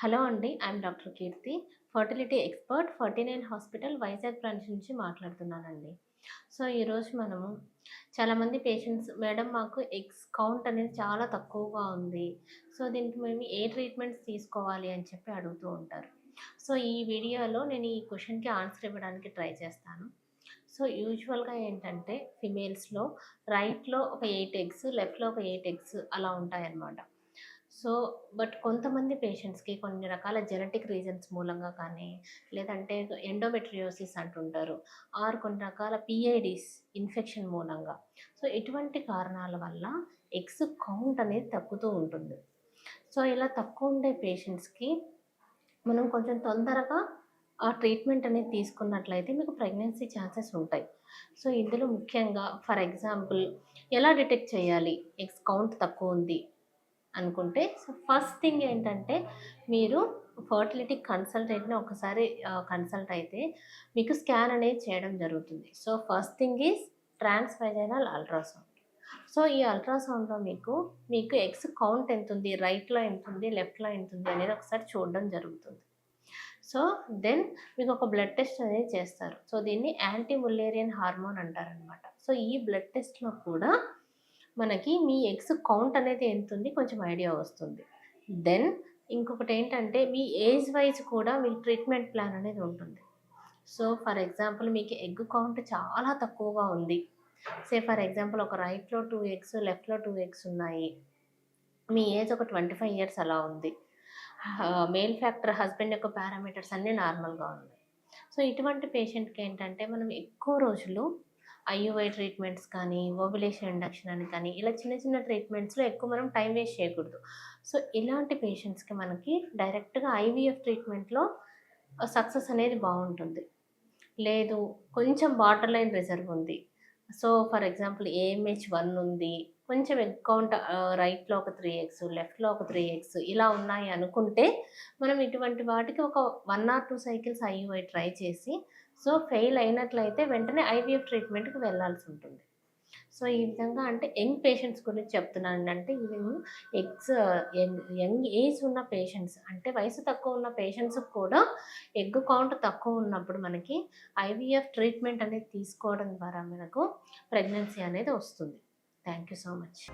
Hello అండి I'm doctor Keerthi. Fertility expert forty nine hospital Vizag branch నుంచి మాట్లాడుతున్నానండి. So ఈరోజు మనము చాలామంది పేషెంట్స్ మేడం మాకు ఎగ్స్ కౌంట్ అనేది చాలా తక్కువగా ఉంది. సో దీనికి మేము ఏ ట్రీట్మెంట్స్ తీసుకోవాలి అని చెప్పి అడుగుతూ ఉంటారు. సో ఈ వీడియోలో నేను ఈ క్వశ్చన్కి ఆన్సర్ ఇవ్వడానికి ట్రై చేస్తాను. సో యూజువల్గా ఏంటంటే ఫిమేల్స్లో రైట్లో ఒక ఎయిట్ ఎగ్స్ లెఫ్ట్లో ఒక ఎయిట్ ఎగ్స్ అలా ఉంటాయన్నమాట. సో బట్ కొంతమంది పేషెంట్స్కి కొన్ని రకాల జెనెటిక్ రీజన్స్ మూలంగా కానీ లేదంటే ఎండోమెట్రియోసిస్ అంటుంటారు. ఆర్ కొన్ని రకాల పిఐడిస్ ఇన్ఫెక్షన్ మూలంగా. సో ఇటువంటి కారణాల వల్ల ఎగ్స్ కౌంట్ అనేది తగ్గుతూ ఉంటుంది. సో ఇలా తక్కువ ఉండే పేషెంట్స్కి మనం కొంచెం తొందరగా ఆ ట్రీట్మెంట్ అనేది తీసుకున్నట్లయితే మీకు ప్రెగ్నెన్సీ ఛాన్సెస్ ఉంటాయి. సో ఇందులో ముఖ్యంగా ఫర్ ఎగ్జాంపుల్ ఎలా డిటెక్ట్ చేయాలి? ఎగ్స్ కౌంట్ తక్కువ ఉంది. అనుకుంటే సో ఫస్ట్ థింగ్ ఏంటంటే మీరు ఫర్టిలిటీ కన్సల్టెంట్ని ఒకసారి కన్సల్ట్ అయితే మీకు స్కాన్ అనేది చేయడం జరుగుతుంది. So first thing is transvaginal ultrasound. So ఈ అల్ట్రాసౌండ్లో మీకు మీకు ఎక్స్ కౌంట్ ఎంత ఉంది రైట్లో ఎంత ఉంది లెఫ్ట్లో ఎంత ఉంది అనేది ఒకసారి చూడడం జరుగుతుంది. సో దెన్ మీకు ఒక బ్లడ్ టెస్ట్ అనేది చేస్తారు. సో దీన్ని యాంటీ ముల్లేరియన్ హార్మోన్ అంటారనమాట సో ఈ బ్లడ్ టెస్ట్లో కూడా మనకి మీ ఎగ్స్ కౌంట్ అనేది ఎంత ఉంది కొంచెం ఐడియా వస్తుంది. దెన్ ఇంకొకటి ఏంటంటే మీ ఏజ్ వైజ్ కూడా మీ ట్రీట్మెంట్ ప్లాన్ అనేది ఉంటుంది. సో ఫర్ ఎగ్జాంపుల్ మీకు ఎగ్ కౌంట్ చాలా తక్కువగా ఉంది. సే ఫర్ ఎగ్జాంపుల్ ఒక రైట్లో టూ ఎగ్స్ లెఫ్ట్లో టూ ఎగ్స్ ఉన్నాయి. మీ ఏజ్ ఒక ట్వంటీ ఫైవ్ ఇయర్స్ అలా ఉంది. మేల్ ఫ్యాక్టర్ హస్బెండ్ యొక్క పారామీటర్స్ అన్నీ నార్మల్గా ఉన్నాయి. సో ఇటువంటి పేషెంట్కి ఏంటంటే మనం ఎక్కువ రోజులు ఐయుఐ ట్రీట్మెంట్స్ కానీ ఓబులేషన్ ఇండక్షన్ అని కానీ ఇలా చిన్న చిన్న ట్రీట్మెంట్స్లో ఎక్కువ మనం టైం వేస్ట్ చేయకూడదు. సో ఇలాంటి పేషెంట్స్కి మనకి డైరెక్ట్గా ఐవీఎఫ్ ట్రీట్మెంట్లో సక్సెస్ అనేది బాగుంటుంది. లేదు కొంచెం వాటర్ లైన్ రిజర్వ్ ఉంది. So for example AMH one ఉంది కొంచెం అకౌంట్ రైట్లో ఒక త్రీ ఎక్స్ లెఫ్ట్లో ఒక త్రీ ఎక్స్ ఇలా ఉన్నాయి అనుకుంటే మనం ఇటువంటి వాటికి ఒక one or two cycles IUI try చేసి సో ఫెయిల్ అయినట్లయితే వెంటనే ఐవీఎఫ్ ట్రీట్మెంట్కి వెళ్ళాల్సి ఉంటుంది. సో ఈ విధంగా అంటే యంగ్ పేషెంట్స్ గురించి చెప్తున్నాను. అంటే ఇవి ఎగ్స్ యంగ్ ఏజ్ ఉన్న పేషెంట్స్ అంటే వయసు తక్కువ ఉన్న పేషెంట్స్ కూడా ఎగ్ కౌంట్ తక్కువ ఉన్నప్పుడు మనకి ఐవీఎఫ్ ట్రీట్మెంట్ అనేది తీసుకోవడం ద్వారా మనకు ప్రెగ్నెన్సీ అనేది వస్తుంది. Thank you so much.